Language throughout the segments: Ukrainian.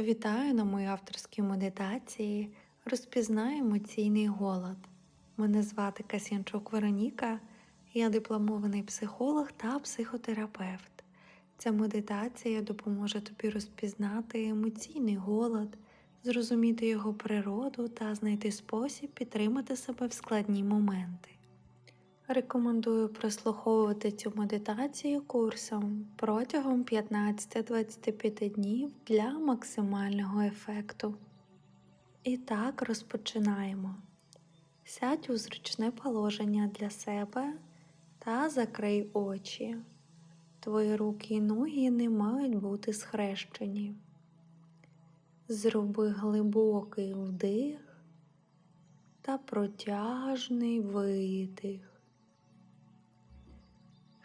Вітаю на моїй авторській медитації Розпізнай емоційний голод. Мене звати Касянчук Вероніка, я дипломований психолог та психотерапевт. Ця медитація допоможе тобі розпізнати емоційний голод, зрозуміти його природу та знайти спосіб підтримати себе в складні моменти. Рекомендую прослуховувати цю медитацію курсом протягом 15-25 днів для максимального ефекту. І так розпочинаємо. Сядь у зручне положення для себе та закрий очі. Твої руки і ноги не мають бути схрещені. Зроби глибокий вдих та протяжний видих.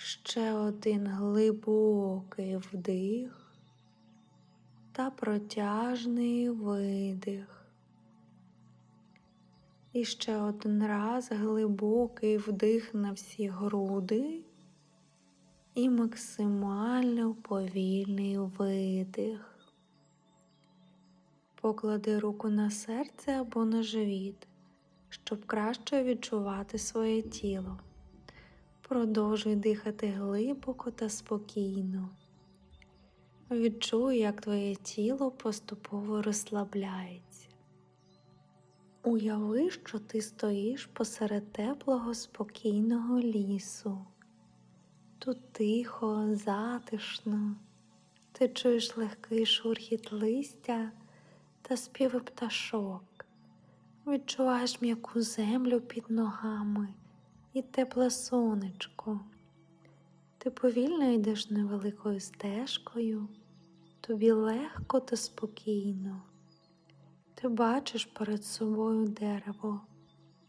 Ще один глибокий вдих та протяжний видих. І ще один раз глибокий вдих на всі груди і максимально повільний видих. Поклади руку на серце або на живіт, щоб краще відчувати своє тіло. Продовжуй дихати глибоко та спокійно. Відчуй, як твоє тіло поступово розслабляється. Уяви, що ти стоїш посеред теплого спокійного лісу. Тут тихо, затишно, ти чуєш легкий шурхіт листя та співи пташок, відчуваєш м'яку землю під ногами і тепле сонечко. Ти повільно йдеш невеликою стежкою, тобі легко та спокійно. Ти бачиш перед собою дерево,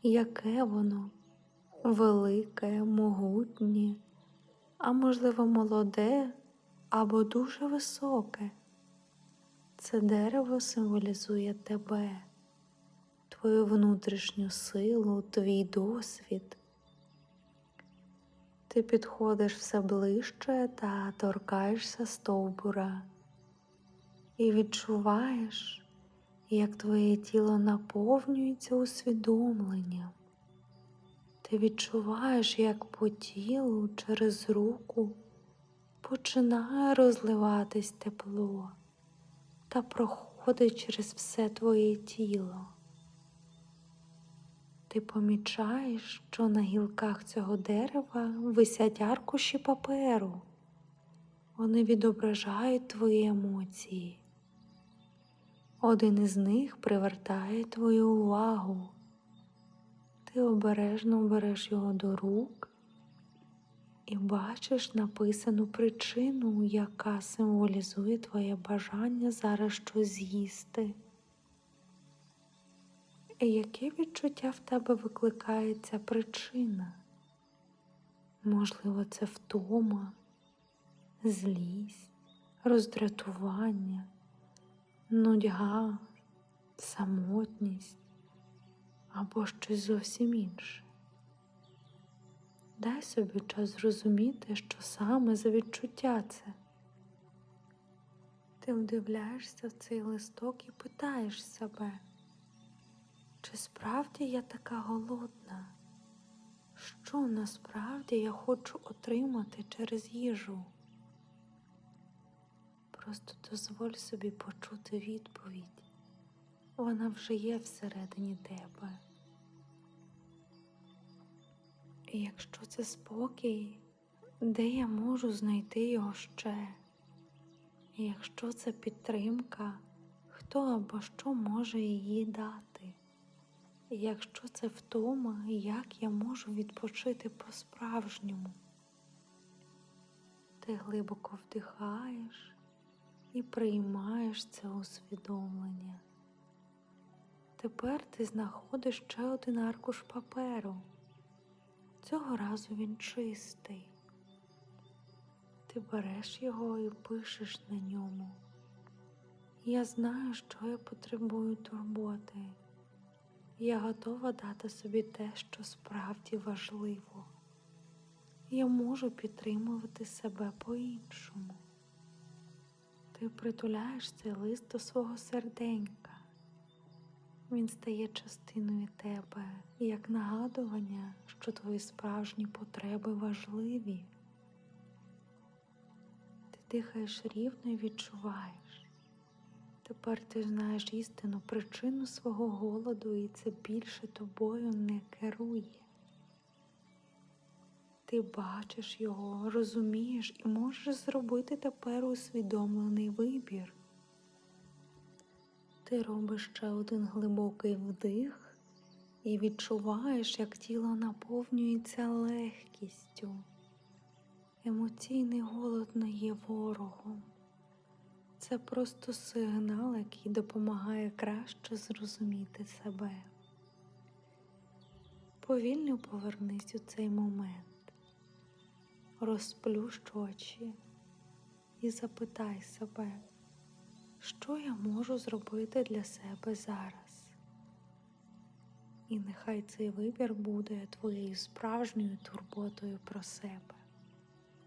яке воно велике, могутнє, а можливо, молоде або дуже високе. Це дерево символізує тебе, твою внутрішню силу, твій досвід. Ти підходиш все ближче та торкаєшся стовбура і відчуваєш, як твоє тіло наповнюється усвідомленням. Ти відчуваєш, як по тілу через руку починає розливатись тепло та проходить через все твоє тіло. Ти помічаєш, що на гілках цього дерева висять аркуші паперу. Вони відображають твої емоції. Один із них привертає твою увагу. Ти обережно береш його до рук і бачиш написану причину, яка символізує твоє бажання зараз щось з'їсти. І яке відчуття в тебе викликає ця причина? Можливо, це втома, злість, роздратування, нудьга, самотність або щось зовсім інше. Дай собі час зрозуміти, що саме за відчуття це. Ти вдивляєшся в цей листок і питаєш себе. Чи справді я така голодна? Що насправді я хочу отримати через їжу? Просто дозволь собі почути відповідь. Вона вже є всередині тебе. І якщо це спокій, де я можу знайти його ще? І якщо це підтримка, хто або що може її дати? Якщо це втома, як я можу відпочити по-справжньому? Ти глибоко вдихаєш і приймаєш це усвідомлення. Тепер ти знаходиш ще один аркуш паперу. Цього разу він чистий. Ти береш його і пишеш на ньому. Я знаю, що я потребую турботи. Я готова дати собі те, що справді важливо. Я можу підтримувати себе по-іншому. Ти притуляєш цей лист до свого серденька. Він стає частиною тебе, як нагадування, що твої справжні потреби важливі. Ти дихаєш рівно і відчуваєш. Тепер ти знаєш істинну причину свого голоду, і це більше тобою не керує. Ти бачиш його, розумієш і можеш зробити тепер усвідомлений вибір. Ти робиш ще один глибокий вдих і відчуваєш, як тіло наповнюється легкістю. Емоційний голод не є ворогом. Це просто сигнал, який допомагає краще зрозуміти себе. Повільно повернись у цей момент, розплющ очі і запитай себе, що я можу зробити для себе зараз. І нехай цей вибір буде твоєю справжньою турботою про себе.